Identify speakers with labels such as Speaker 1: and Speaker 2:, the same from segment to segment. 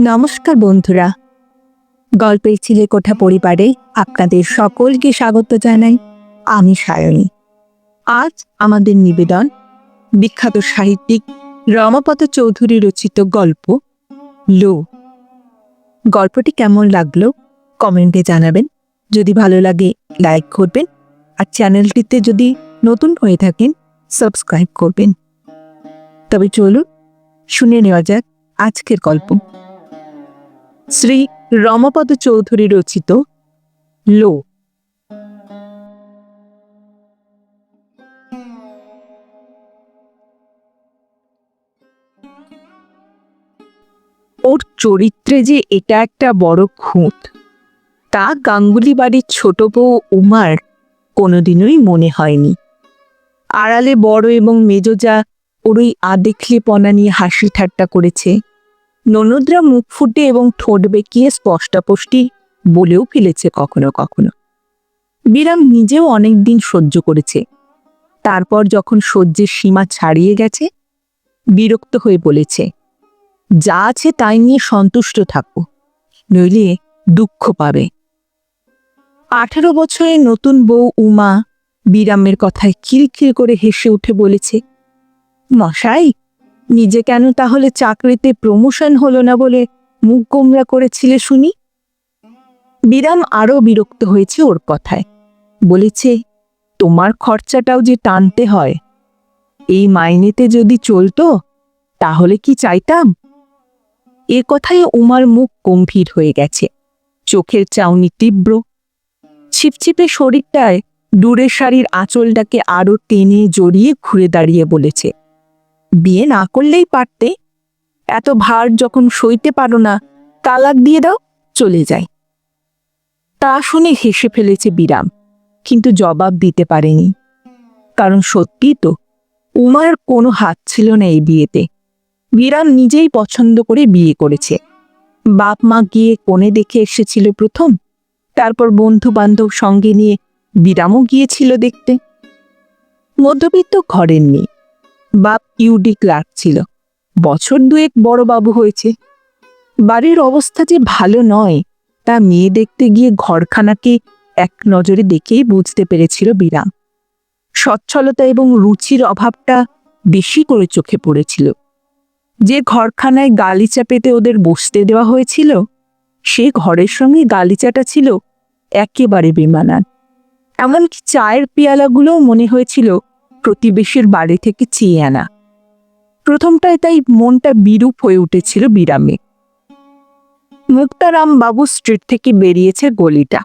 Speaker 1: নমস্কার বন্ধুরা। গল্পের ছিলে কোঠা পরিবারে আপনাদের সকলকে স্বাগত জানাই। আমি সায়নী। আজ আমাদের নিবেদন বিখ্যাত সাহিত্যিক রমাপদ চৌধুরী রচিত গল্প লো। গল্পটি কেমন লাগল কমেন্টে জানাবেন। যদি ভালো লাগে, লাইক করবেন আর চ্যানেলটিতে যদি নতুন হয়ে থাকেন, সাবস্ক্রাইব করবেন। তবে চলুন, শুনে নেওয়া যাক আজকের গল্প। শ্রী রমপদ চৌধুরী রচিত লো। ওর চরিত্রে যে এটা একটা বড় খুঁত, তা গাঙ্গুলি বাড়ির ছোট বউ উমার কোনোদিনই মনে হয়নি। আড়ালে বড় এবং মেজজা ওরই আদেখলে পনা নিয়ে হাসি ঠাট্টা করেছে ননদরা মুখ ফুটে এবং ঠোঁট বেঁকিয়ে স্পষ্টাপষ্টি বলেও ফেলেছে কখনো কখনো। বিরাম নিজেও অনেক দিন সহ্য করেছে। তারপর যখন সহ্যের সীমা ছাড়িয়ে গেছে, বিরক্ত হয়ে বলেছে, যা আছে তাই নিয়ে সন্তুষ্ট থাকো, নইলে দুঃখ পাবে। আঠারো বছরের নতুন বউ উমা বিরামের কথায় খিলখিল করে হেসে উঠে বলেছে, মশাই নিজে কেন তাহলে চাকরিতে প্রমোশন হলো না বলে মুখ গোমরা করেছিলে শুনি? বিরাম আরও বিরক্ত হয়েছে ওর কথায়। বলেছে, তোমার খরচাটাও যে টানতে হয়, এই মাইনেতে যদি চলতো, তাহলে কি চাইতাম? এ কথায় উমার মুখ গম্ভীর হয়ে গেছে, চোখের চাউনি তীব্র। ছিপছিপে শরীরটায় দূরের শাড়ির আঁচলটাকে আরও টেনে জড়িয়ে ঘুরে দাঁড়িয়ে বলেছে বিয়ে না করলেই পারতে। এত ভার যখন সইতে পারো না, তালাক দিয়ে দাও, চলে যায় তা শুনে হেসে ফেলেছে বিরাম, কিন্তু জবাব দিতে পারেনি। কারণ সত্যি তো, উমার কোনো হাত ছিল না এই বিয়েতে। বিরাম নিজেই পছন্দ করে বিয়ে করেছে। বাপ মা গিয়ে কোণে দেখে এসেছিল প্রথম, তারপর বন্ধু বান্ধব সঙ্গে নিয়ে বিরামও গিয়েছিল দেখতে। মধ্যবিত্ত ঘরের মেয়ে। বাপ ইউডি ক্লার্ক ছিল। বছর দুয়েক বড় বাবু হয়েছে। বাড়ির অবস্থা যে ভালো নয়, তা মেয়ে দেখতে গিয়ে ঘরখানাকে এক নজরে দেখেই বুঝতে পেরেছিল বিরাম। সচ্ছলতা এবং রুচির অভাবটা বেশি করে চোখে পড়েছিল। যে ঘরখানায় গালিচা পেতে ওদের বসতে দেওয়া হয়েছিল, সে ঘরের সঙ্গে গালিচাটা ছিল একেবারে বেমানান। এমনকি চায়ের পেয়ালাগুলোও মনে হয়েছিল প্রতিবেশীর বাড়ি থেকে চেয়ে আনা। প্রথমটায় তাই মনটা বিরূপ হয়ে উঠেছিল বিরামে। মুক্তারাম বাবু স্ট্রিট থেকে বেরিয়েছে গলিটা।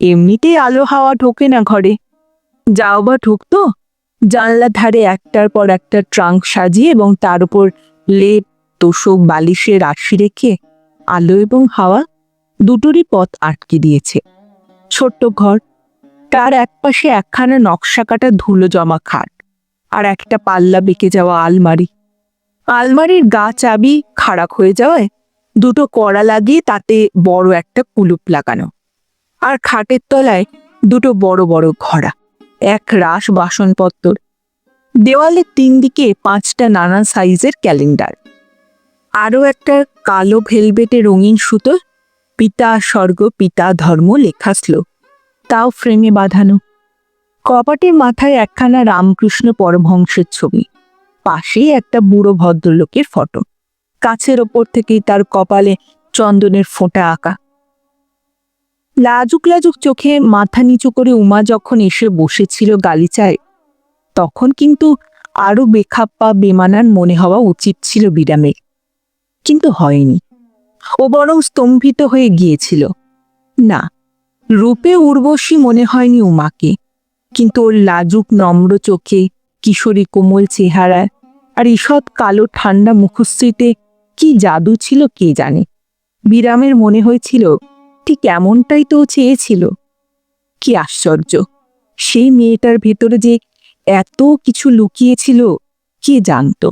Speaker 1: এমনিতেই আলো হাওয়া ঢোকে না ঘরে। যাও বা ঢুকতো জানলা ধারে একটার পর একটা ট্রাঙ্ক সাজিয়ে এবং তার উপর লেপ, তোষক বালিশে রাশি রেখে আলো এবং হাওয়া দুটোরই পথ আটকে দিয়েছে। ছোট্ট ঘর তার একপাশে একখানা নকশা কাটা ধুলো জমা খাট আর একটা পাল্লা বেঁকে যাওয়া আলমারি। আলমারির গা চাবি খারাপ হয়ে যাওয়ায় দুটো কড়া লাগিয়ে তাতে বড় একটা কুলুপ লাগানো আর খাটের তলায় দুটো বড় বড় ঘড়া, এক রাস বাসনপত্র দেওয়ালের তিন দিকে পাঁচটা নানা সাইজের ক্যালেন্ডার। আরও একটা কালো ভেলভেটে রঙিন সুতো পিতা স্বর্গ, পিতা ধর্ম লেখা শ্লোক। তাও ফ্রেমে বাঁধানো। কপাটের মাথায় একখানা রামকৃষ্ণ পরমহংসের ছবি। পাশেই একটা বুড়ো ভদ্রলোকের ফটো। কাছের ওপর থেকেই তার কপালে চন্দনের ফোঁটা আঁকা। লাজুক লাজুক চোখে মাথা নিচু করে উমা যখন এসে বসেছিল গালিচায়, তখন কিন্তু আরও বেখাপ্পা, বেমানান মনে হওয়া উচিত ছিল বিরামের কিন্তু হয়নি। ও বরং স্তম্ভিত হয়ে গিয়েছিল। না রূপে উর্বশী মনে হয়নি উমাকে, কিন্তু ওর লাজুক নম্র চোখে, কিশোরী কোমল চেহারা আর ঈষৎ কালো ঠান্ডা মুখশ্রীতে কি জাদু ছিল কে জানে। বিরামের মনে হয়েছিল, ঠিক এমনটাই তো চেয়েছিল। কি আশ্চর্য, সেই মেয়েটার ভেতরে যে এত কিছু লুকিয়েছিল, কে জানত।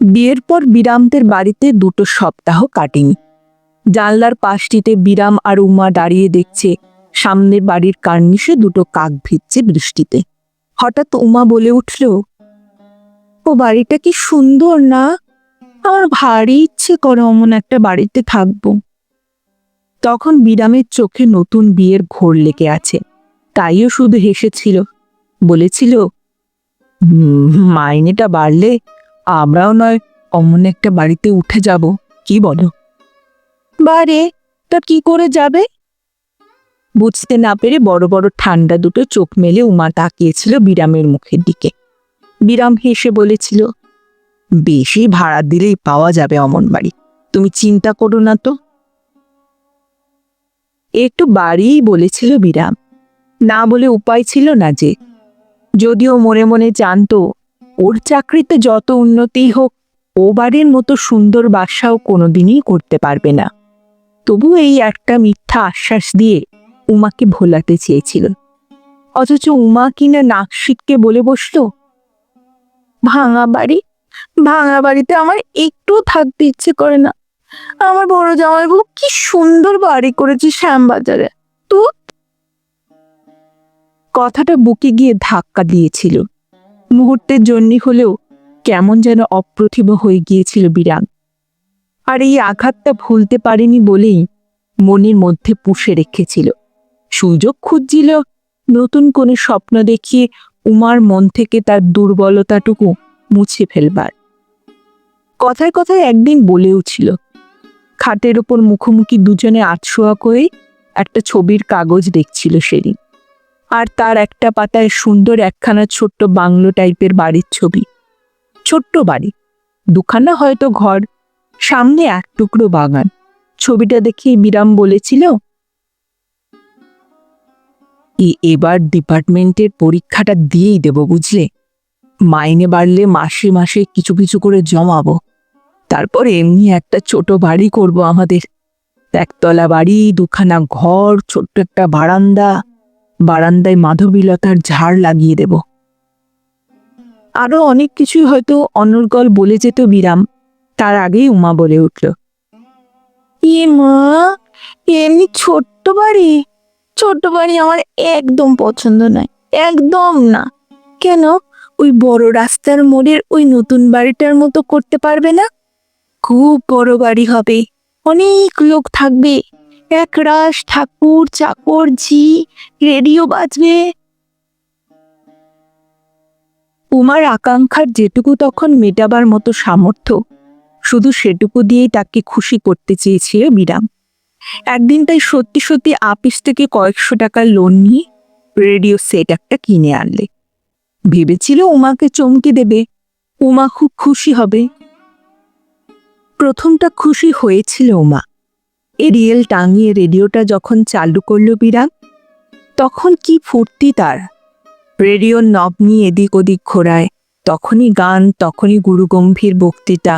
Speaker 1: বিয়ের পর বিরামদের বাড়িতে দুটো সপ্তাহ কাটেনি। জানলার পাশটিতে বিরাম আর উমা দাঁড়িয়ে দেখছে সামনের বাড়ির কার্নিশে দুটো কাক ভিজছে বৃষ্টিতে। হঠাৎ উমা বলে উঠল ও বাড়িটা কি সুন্দর না? আমার ভারী ইচ্ছে করে অমন একটা বাড়িতে থাকব। তখন বিরামের চোখে নতুন বিয়ের ঘোর লেগে আছে। তাইও শুধু হেসেছিল বলেছিল "হুম, মাইনেটা বাড়লে আমরাও নয় অমন একটা বাড়িতে উঠে যাব কি বলো? বারে তা কি করে যাবে? বুঝতে না পেরে বড় বড় ঠান্ডা দুটো চোখ মেলে উমা তাকিয়েছিল বিরামের মুখের দিকে। বিরাম হেসে বলেছিল, বেশি ভাড়া দিলেই পাওয়া যাবে অমন বাড়ি। তুমি চিন্তা করো না তো। একটু বাড়িই বলেছিল বিরাম, না বলে উপায় ছিল না যে। যদিও মনে মনে জানতো, ওর চাকরিতে যত উন্নতি হোক, ও বাড়ির মতো সুন্দর বাসাও কোনোদিনই করতে পারবে না। তবু এই একটা মিথ্যা আশ্বাস দিয়ে উমাকে ভোলাতে চেয়েছিল। অথচ উমা কিনা নাকশিককে বলে বসল, ভাঙা বাড়ি, ভাঙা বাড়িতে আমার একটু থাকতে ইচ্ছে করে না। আমার বড় জামাইবাবু কি সুন্দর বাড়ি করেছে শ্যামবাজারে। তো? কথাটা বুকে গিয়ে ধাক্কা দিয়েছিল। মুহূর্তের জন্যই হলেও কেমন যেন অপ্রতিভ হয়ে গিয়েছিল বিরাম আর এই আঘাতটা ভুলতে পারেনি বলেই মনের মধ্যে পুষে রেখেছিল। সুযোগ খুঁজছিল, নতুন কোনো স্বপ্ন দেখিয়ে উমার মন থেকে তার দুর্বলতাটুকু মুছে ফেলবার। কথায় কথায় একদিন বলেও ছিল খাটের ওপর মুখোমুখি দুজনে আতশোয়া করে একটা ছবির কাগজ দেখছিল সেদিন। আর তার একটা পাতায় সুন্দর একখানা ছোট্ট বাংলো টাইপের বাড়ির ছবি। ছোট্ট বাড়ি, দুখানা হয়তো ঘর সামনে এক টুকরো বাগান। ছবিটা দেখে বিরাম বলেছিল, "এ- এবার ডিপার্টমেন্টের পরীক্ষাটা দিয়েই দেব, বুঝলে? মাইনে বাড়লে মাসে মাসে কিছু কিছু করে জমাবো। তারপর এমনি একটা ছোট বাড়ি করব আমাদের। একতলা বাড়ি, দুখানা ঘর, ছোট্ট একটা বারান্দা। বারান্দায় মাধবীলতার ঝাড় লাগিয়ে দেব। আরও অনেক কিছুই হয়তো অনর্গল বলে যেত বিরাম। তার আগেই উমা বলে উঠল ইয়ে মা, এমনি ছোট্ট বাড়ি? ছোট্ট বাড়ি আমার একদম পছন্দ নয়, একদম না। কেন? ওই বড় রাস্তার মোড়ের ওই নতুন বাড়িটার মতো করতে পারবে না? খুব বড় বাড়ি হবে, অনেক লোক থাকবে, এক রাস ঠাকুর, চাকর, ঝি, রেডিও বাজবে। উমার আকাঙ্ক্ষার যেটুকু তখন মেটাবার মতো সামর্থ্য শুধু সেটুকু দিয়েই তাকে খুশি করতে চেয়েছিল বিরাম একদিন তাই সত্যি সত্যি আপিস থেকে কয়েকশো টাকার লোন নিয়ে রেডিও সেট একটা কিনে আনলে। ভেবেছিল উমাকে চমকে দেবে। উমা খুব খুশি হবে। প্রথমটা খুশি হয়েছিল উমা। এরিয়েল টাঙিয়ে রেডিওটা যখন চালু করল বিরাম তখন কি ফুর্তি তার। রেডিওর নব নিয়ে এদিক ওদিক ঘোরায়। তখনই গান, তখনই গুরুগম্ভীর বক্তৃতা।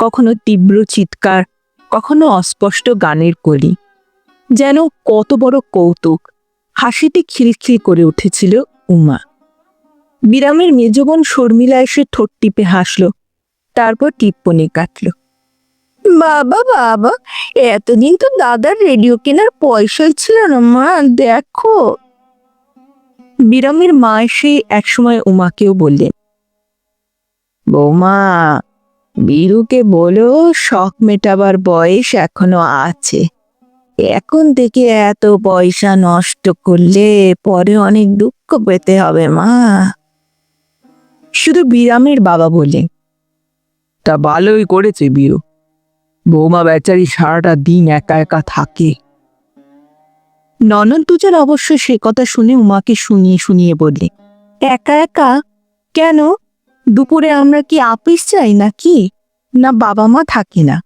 Speaker 1: কখনো তীব্র চিৎকার, কখনো অস্পষ্ট গানের কলি। যেন কত বড় কৌতুক, হাসিতে খিলখিল করে উঠেছিল উমা। বিরামের মেজবন শর্মিলা এসে ঠোঁট টিপে হাসল, তারপর টিপ্পনি কাটল। বাবা বাবা, এতদিন তো দাদার রেডিও কেনার পয়সাই ছিল না মা, দেখো। বিরামের মা এসে একসময় উমাকেও বললেন, বৌমা বীরুকে বলো শখ মেটাবার বয়স এখনও আছে। এখন থেকে এত পয়সা নষ্ট করলে পরে অনেক দুঃখ পেতে হবে মা। শুধু বিরামের বাবা বললেন তা ভালোই করেছে বীরু। বৌমা বেচারি সারাটা দিন একা একা থাকে। ননদ দুজন অবশ্য সে কথা শুনে উমাকে শুনিয়ে শুনিয়ে বললে একা একা? কেন? দুপুরে আমরা কি আপিস চাই নাকি? না বাবা মা থাকে না।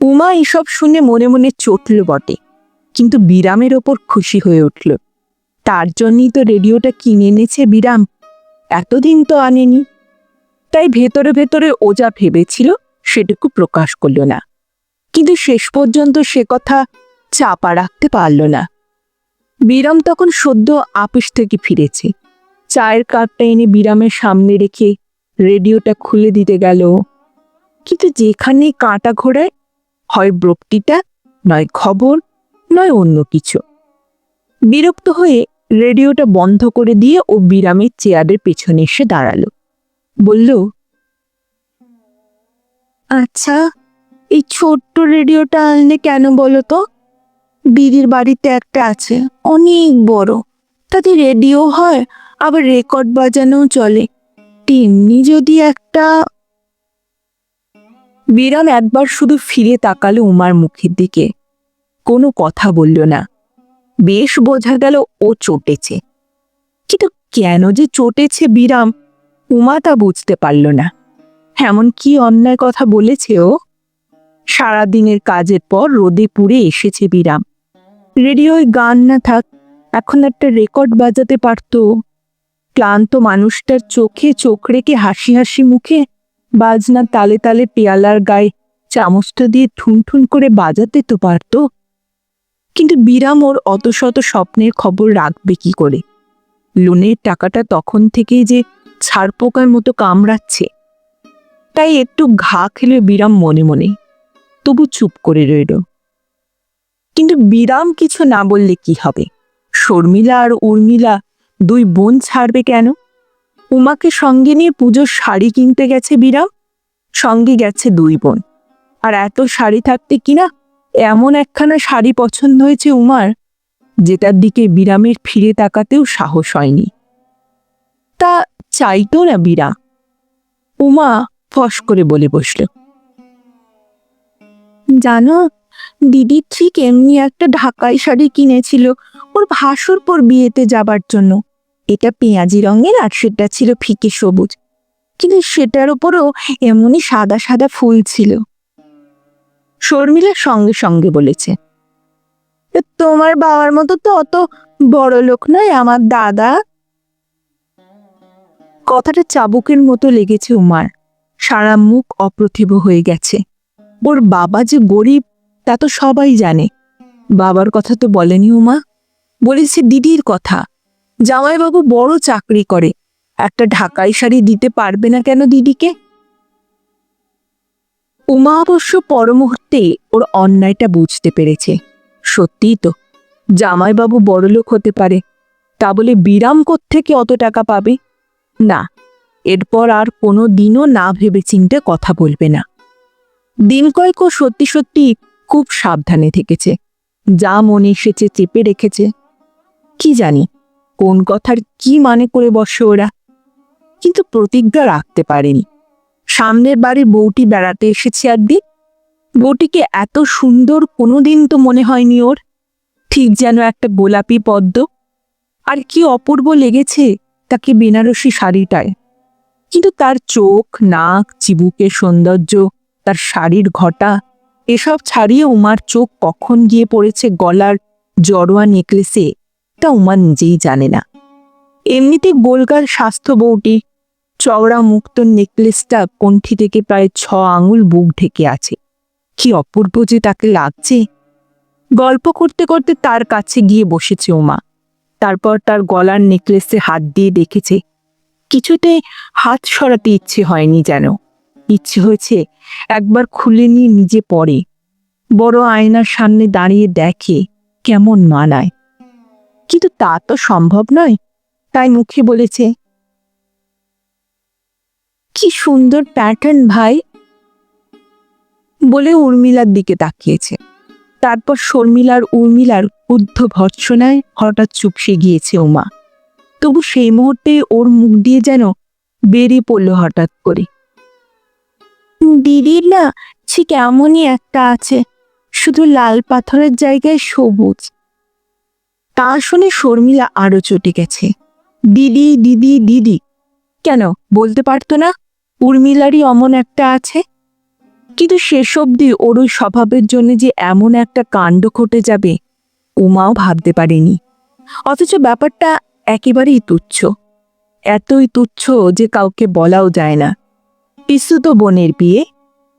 Speaker 1: উমা এসব শুনে মনে মনে চটল বটে, কিন্তু বিরামের ওপর খুশি হয়ে উঠল। তার জন্যই তো রেডিওটা কিনে এনেছে বিরাম, এতদিন তো আনেনি। তাই ভেতরে ভেতরে ওজা ভেবেছিল সেটুকু প্রকাশ করল না, কিন্তু শেষ পর্যন্ত সে কথা চাপা রাখতে পারল না। বিরাম তখন সদ্য আপিস থেকে ফিরেছে চায়ের কাপটা এনে বিরামের সামনে রেখে রেডিওটা খুলে দিতে গেল। কিন্তু যেখানে কাঁটা ঘোরায়, হয় বক্তৃতা নয় খবর, নয় অন্য কিছু। বিরক্ত হয়ে রেডিওটা বন্ধ করে দিয়ে ও বিরামের চেয়ারের পেছনে এসে দাঁড়াল। বলল আচ্ছা এই ছোট্ট রেডিওটা আনলে কেন বলো তো? দিদির বাড়িতে একটা আছে, অনেক বড়। তাতে রেডিও হয় আবার রেকর্ড বাজানোও চলে। তেমনি যদি একটা বিরাম একবার শুধু ফিরে তাকালো উমার মুখের দিকে। কোনো কথা বলল না। বেশ বোঝা গেল ও চটেছে। কিন্তু কেন যে চটেছে বিরাম উমা তা বুঝতে পারল না। এমন কি অন্যায় কথা বলেছে ও? সারাদিনের কাজের পর রোদে পুড়ে এসেছে বিরাম রেডিওয় গান না থাক, এখন একটা রেকর্ড বাজাতে পারতো। ক্লান্ত মানুষটার চোখে চোখ রেখে হাসি হাসি মুখে বাজনা তালে তালে পেয়ালার গায়ে চামচটা দিয়ে ঠুনঠুন করে বাজাতে তো পারতো। কিন্তু বিরাম ওর অত শত স্বপ্নের খবর রাখবে কি করে? লোনের টাকাটা তখন থেকেই যে ছাড়পোকার মতো কামড়াচ্ছে। তাই একটু ঘা খেলে বিরাম মনে মনে। তবু চুপ করে রইল। কিন্তু বিরাম কিছু না বললে কি হবে? শর্মিলা আর উর্মিলা দুই বোন ছাড়বে কেন? উমাকে সঙ্গে নিয়ে পুজোর শাড়ি কিনতে গেছে বিরাম সঙ্গে গেছে দুই বোন। আর এত শাড়ি থাকতে কিনা? এমন একখানা শাড়ি পছন্দ হয়েছে উমার, যেটার দিকে বিরামের ফিরে তাকাতেও সাহস হয়নি। তা চাইতো না বিরা উমা ফস করে বলে বসল। জানো দিদি ঠিক এমনি একটা ঢাকাই শাড়ি কিনেছিল। ওর ভাসুর পর বিয়েতে যাবার জন্য। এটা পেঁয়াজি রঙের আর সেটা ছিল ফিকে সবুজ। কিন্তু সেটার উপরও এমনই সাদা সাদা ফুল ছিল। শর্মিলা সঙ্গে সঙ্গে বলেছে, তোমার বাবার মতো তো অত বড় লোক নয় আমার দাদা। কথাটা চাবুকের মতো লেগেছে উমার। সারা মুখ অপ্রতিভ হয়ে গেছে। ওর বাবা যে গরিব, তা তো সবাই জানে। বাবার কথা তো বলেনি উমা। বলেছে দিদির কথা। জামাইবাবু বড় চাকরি করে। একটা ঢাকাই শাড়ি দিতে পারবে না কেন দিদিকে? উমা অবশ্য পরমুহূর্তে ওর অন্যায়টা বুঝতে পেরেছে। সত্যিই তো, জামাইবাবু বড়লোক হতে পারে। তা বলে বিরাম থেকে অত টাকা পাবে? না, এরপর আর কোনো দিনও না ভেবে চিনতে কথা বলবে না। দিন কয়েক ও সত্যি সত্যি খুব সাবধানে থেকেছে। যা মনে এসেছে চেপে রেখেছে। কি জানি, কোন কথার কি মানে করে বসে ওরা। কিন্তু প্রতিজ্ঞা রাখতে পারেনি। সামনের বাড়ির বউটি বেড়াতে এসেছে একদিন বউটিকে এত সুন্দর কোনোদিন তো মনে হয়নি ওর। ঠিক যেন একটা গোলাপি পদ্ম। আর কি অপূর্ব লেগেছে তাকে বেনারসি শাড়িটায়। কিন্তু তার চোখ, নাক, চিবুকের সৌন্দর্য, তার শাড়ির ঘটা, এসব ছাড়িয়ে উমার চোখ কখন গিয়ে পড়েছে গলার জড়োয়া নেকলেসে। তা উমা নিজেই জানে না। এমনিতে গোলগাল স্বাস্থ্য বউটি, চওড়া মুক্ত নেকলেসটা কণ্ঠি থেকে প্রায় ছ আঙুল বুক ঢেকে আছে। কি অপূর্ব যে তাকে লাগছে। গল্প করতে করতে তার কাছে গিয়ে বসেছে উমা। তারপর তার গলার নেকলেসে হাত দিয়ে দেখেছে, কিছুতে হাত সরাতে ইচ্ছে হয়নি যেন। ইচ্ছে হয়েছে একবার খুলে নিয়ে নিজে পড়ে। বড় আয়নার সামনে দাঁড়িয়ে দেখে কেমন মানায়। কিন্তু তা তো সম্ভব নয়, তাই মুখে বলেছে, কি সুন্দর প্যাটার্ন ভাই, বলে উর্মিলার দিকে তাকিয়েছে। তারপর শর্মিলার উর্মিলার উদ্ধ ভর্ৎসনায় হঠাৎ চুপসে গিয়েছে উমা। তবু সেই মুহূর্তে ওর মুখ দিয়ে যেন বেরিয়ে পড়ল হঠাৎ করে। দিদির না ঠিক এমনই একটা আছে, শুধু লাল পাথরের জায়গায় সবুজ। তা শুনে শর্মিলা আরও চটে গেছে। দিদি দিদি দিদি। কেন? বলতে পারতো না? উর্মিলারই অমন একটা আছে? কিন্তু শেষ অবধি ওর ওই স্বভাবের জন্য যে এমন একটা কাণ্ড ঘটে যাবে, উমাও ভাবতে পারেনি। অথচ ব্যাপারটা একেবারেই তুচ্ছ। এতই তুচ্ছ যে কাউকে বলাও যায় না। পিসু তো বোনের বিয়ে,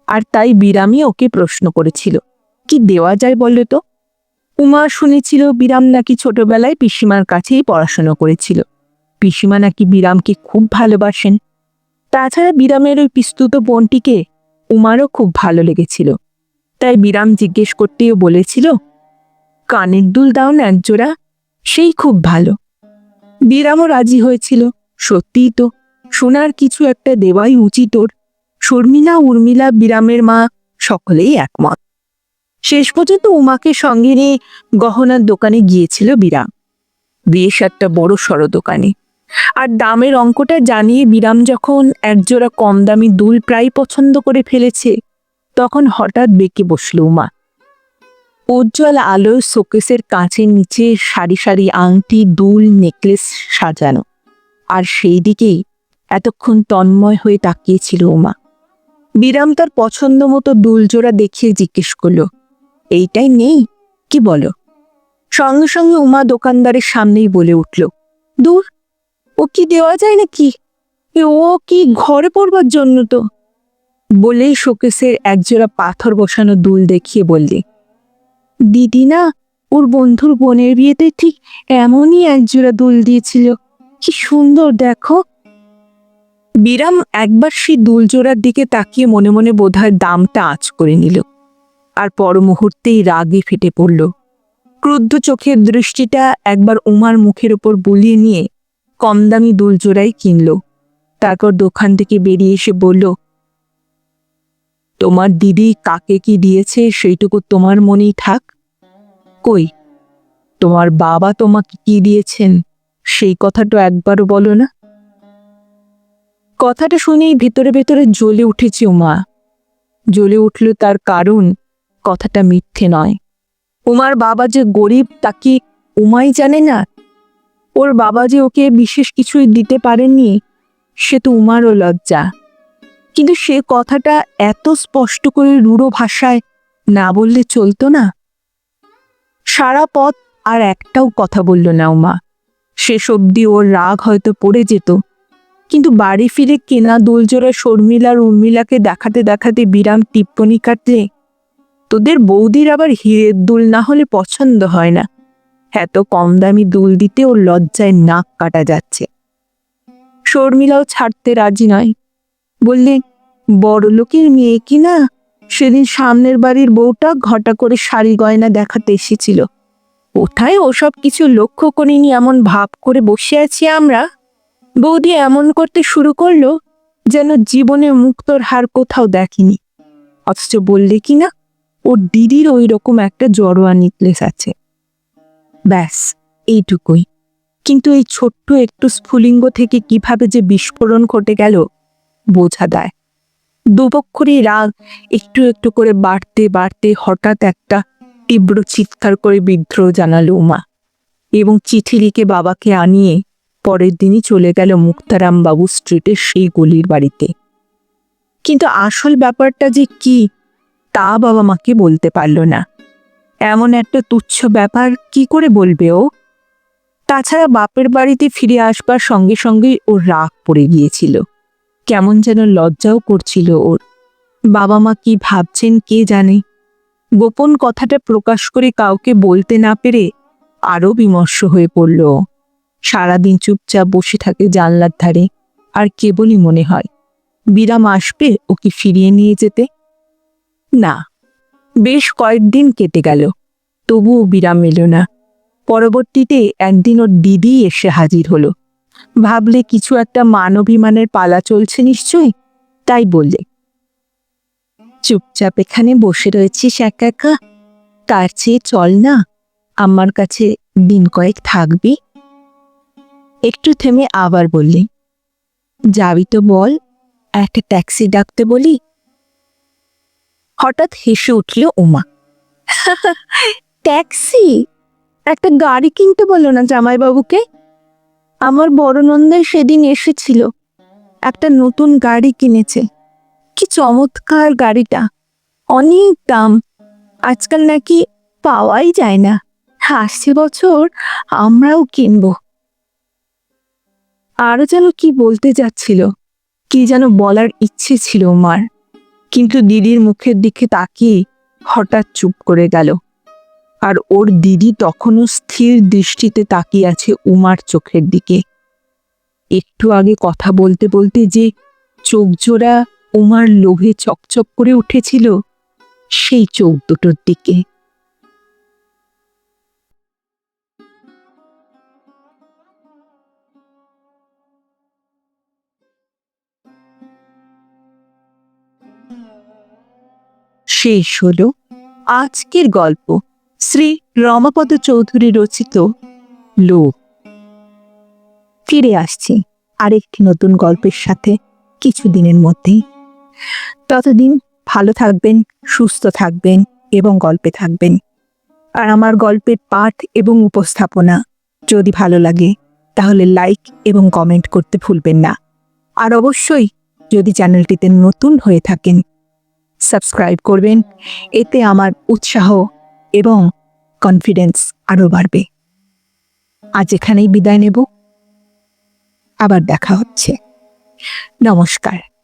Speaker 1: আর তাই বিরামই ওকে প্রশ্ন করেছিল। কি দেওয়া যায় বলো তো উমা শুনেছিল বিরাম নাকি ছোটবেলায় পিসিমার কাছেই পড়াশোনা করেছিল। পিসিমা নাকি বিরামকে খুব ভালোবাসেন। তাছাড়া বিরামের ওই পিস্তুত বোনটিকে উমারও খুব ভালো লেগেছিল। তাই বিরাম জিজ্ঞেস করতেও বলেছিল, কানের দুল দাও না একজোড়া, সেই খুব ভালো। বিরামও রাজি হয়েছিল, সত্যিই তো, সোনার কিছু একটা দেওয়াই উচিত ওর। শর্মিলা, উর্মিলা, বিরামের মা সকলেই একমত। শেষ পর্যন্ত উমাকে সঙ্গে নিয়ে গহনার দোকানে গিয়েছিল বিরাম। বেশ একটা বড় সড় দোকানে। আর দামের অঙ্কটা জানিয়ে বিরাম যখন একজোড়া কম দামি দুল প্রায় পছন্দ করে ফেলেছে, তখন হঠাৎ বেঁকে বসল উমা। উজ্জ্বল আলো শোকেসের কাঁচের নিচে সারি সারি আংটি, দুল, নেকলেস সাজানো। আর সেই দিকেই এতক্ষণ তন্ময় হয়ে তাকিয়েছিল উমা। বিরাম তার পছন্দ মতো দুলজোড়া দেখিয়ে জিজ্ঞেস করল এইটাই নেই? কি বলো? সঙ্গে সঙ্গে উমা দোকানদারের সামনেই বলে উঠল, দূর, ও কি দেওয়া যায় নাকি? ও কি ঘরে পড়বার জন্য তো? বলেই শোকেসের একজোড়া পাথর বসানো দুল দেখিয়ে বললে, দিদি না, ওর বন্ধুর বোনের বিয়েতে ঠিক এমনই একজোড়া দুল দিয়েছিল। কি সুন্দর, দেখো। বিরাম একবার সেই দুলজোড়ার দিকে তাকিয়ে মনে মনে বোধহয় দামটা আঁচ করে নিল। আর পর মুহূর্তেই রাগে ফেটে পড়ল। ক্রুদ্ধ চোখের দৃষ্টিটা একবার উমার মুখের ওপর বুলিয়ে নিয়ে কম দামি দুলজোড়াই কিনল। তারপর দোকান থেকে বেরিয়ে এসে বলল, তোমার দিদি কাকে কি দিয়েছে সেইটুকু তোমার মনেই থাক। কই, তোমার বাবা তোমাকে কি দিয়েছেন সেই কথাটা একবারও বলো না। কথাটা শুনেই ভেতরে ভেতরে জ্বলে উঠেছে উমা। জ্বলে উঠল তার কারণ কথাটা মিথ্যে নয়। উমার বাবা যে গরিব, তা কি উমাই জানে না? ওর বাবা যে ওকে বিশেষ কিছুই দিতে পারেননি, সে তো উমারও লজ্জা। কিন্তু সে কথাটা এত স্পষ্ট করে রূঢ় ভাষায় না বললে চলতো না। সারা পথ আর একটাও কথা বলল না উমা। শেষ অবধি ওর রাগ হয়তো পড়ে যেত। কিন্তু বাড়ি ফিরে কেনা দোলজোড়া শর্মিলার উর্মিলাকে দেখাতে দেখাতে বিরাম টিপ্পনি কাটলে তোদের বৌদির আবার হীরের দুল না হলে পছন্দ হয় না। এত কম দামি দুল দিতে ওর লজ্জায় নাক কাটা যাচ্ছে। শর্মিলাও ছাড়তে রাজি নয়। বললে বড় লোকের মেয়ে কি না? সেদিন সামনের বাড়ির বউটা ঘটা করে শাড়ি গয়না দেখাতে এসেছিল। কোথায় ওসব কিছু লক্ষ্য করিনি এমন ভাব করে বসে আছি আমরা? বৌদি এমন করতে শুরু করল যেন জীবনে মুক্তর হার কোথাও দেখেনি। অথচ বললে কি না ওর দিদির ওই রকম একটা জড়োয়া নেকলেস আছে। ব্যাস, এইটুকুই। কিন্তু এই ছোট্ট একটু স্ফুলিঙ্গ থেকে কীভাবে যে বিস্ফোরণ ঘটে গেল, বোঝা দেয় দুপক্ষরই রাগ একটু একটু করে বাড়তে বাড়তে হঠাৎ একটা তীব্র চিৎকার করে বিদ্রোহ জানালো উমা এবং চিঠি লিখে বাবাকে আনিয়ে পরের দিনই চলে গেল মুক্তারাম বাবু স্ট্রিটের সেই গলির বাড়িতে। কিন্তু আসল ব্যাপারটা যে কি তা বাবা মাকে বলতে পারল না। এমন একটা তুচ্ছ ব্যাপার কি করে বলবে ও? তাছাড়া বাপের বাড়িতে ফিরে আসবার সঙ্গে সঙ্গেই ওর রাগ পড়ে গিয়েছিল। কেমন যেন লজ্জাও করছিল ওর। বাবা মা কি ভাবছেন কে জানে? গোপন কথাটা প্রকাশ করে কাউকে বলতে না পেরে আরও বিমর্ষ হয়ে পড়ল। সারাদিন চুপচাপ বসে থাকে জানলার ধারে, আর কেবলই মনে হয়, বিরাম আসবে ওকে ফিরিয়ে নিয়ে যেতে। না, বেশ কয়েকদিন কেটে গেল, তবুও বিরাম এলো না। পরবর্তীতে একদিন ওর দিদি এসে হাজির হলো। ভাবলে কিছু একটা মানবিমানের পালা চলছে নিশ্চয়ই? তাই বললে। চুপচাপ এখানে বসে রয়েছিস একা একা? তার চেয়ে চল না, আমার কাছে দিন কয়েক থাকবি। একটু থেমে আবার বললি, যাবি তো বল, একটা ট্যাক্সি ডাকতে বলি? হঠাৎ হেসে উঠল উমা। ট্যাক্সি? একটা গাড়ি কিনতে বলো না জামাইবাবুকে। আমার বড় নন্দাই সেদিন এসেছিল। একটা নতুন গাড়ি কিনেছে। কি চমৎকার গাড়িটা। অনেক দাম। আজকাল নাকি পাওয়াই যায় না। আসছে বছর আমরাও কিনবো। আরও যেন কি বলতে যাচ্ছিল। কি যেন বলার ইচ্ছে ছিল মার কিন্তু দিদির মুখের দিকে তাকিয়ে হঠাৎ চুপ করে গেল। আর ওর দিদি তখনও স্থির দৃষ্টিতে তাকিয়ে আছে উমার চোখের দিকে। একটু আগে কথা বলতে বলতে যে চোখ জোড়া উমার লোভে চকচক করে উঠেছিল, সেই চোখ দুটোর দিকে। শেষ হল আজকের গল্প শ্রী রমাপদ চৌধুরী রচিত লোভ ফিরে আসছি আরেকটি নতুন গল্পের সাথে কিছুদিনের মধ্যেই। ততদিন ভালো থাকবেন, সুস্থ থাকবেন এবং গল্পে থাকবেন। আর আমার গল্পের পাঠ এবং উপস্থাপনা যদি ভালো লাগে, তাহলে লাইক এবং কমেন্ট করতে ভুলবেন না। আর অবশ্যই যদি চ্যানেলটিতে নতুন হয়ে থাকেন সাবস্ক্রাইব করবেন। এতে আমার উৎসাহ এবং কনফিডেন্স আরও বাড়বে। আজ এখানেই বিদায় নেব। আবার দেখা হচ্ছে। নমস্কার।